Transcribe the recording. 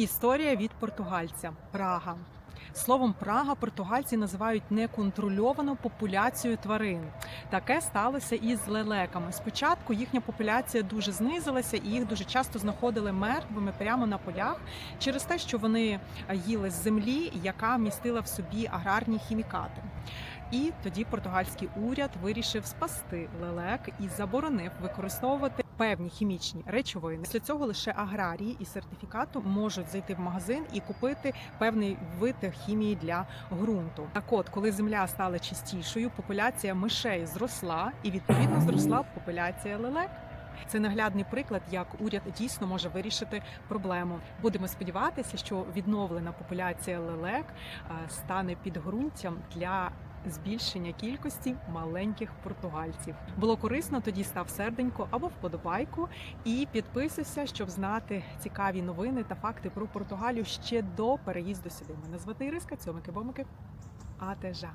Історія від португальця Прага. Словом Прага португальці називають неконтрольовану популяцію тварин. Таке сталося і з лелеками. Спочатку їхня популяція дуже знизилася, і їх дуже часто знаходили мертвими прямо на полях через те, що вони їли з землі, яка містила в собі аграрні хімікати. І тоді португальський уряд вирішив спасти лелек і заборонив використовувати певні хімічні речовини. Після цього лише аграрії із сертифікату можуть зайти в магазин і купити певний вид хімії для ґрунту. Так от, коли земля стала чистішою, популяція мишей зросла, і відповідно зросла популяція лелек. Це наглядний приклад, як уряд дійсно може вирішити проблему. Будемо сподіватися, що відновлена популяція лелек е, стане підґрунтям для збільшення кількості маленьких португальців. Було корисно, тоді став серденько або вподобайку і підписуйся, щоб знати цікаві новини та факти про Португалію ще до переїзду сюди. Мене звати Іриска, цьомики бомики. Атежа.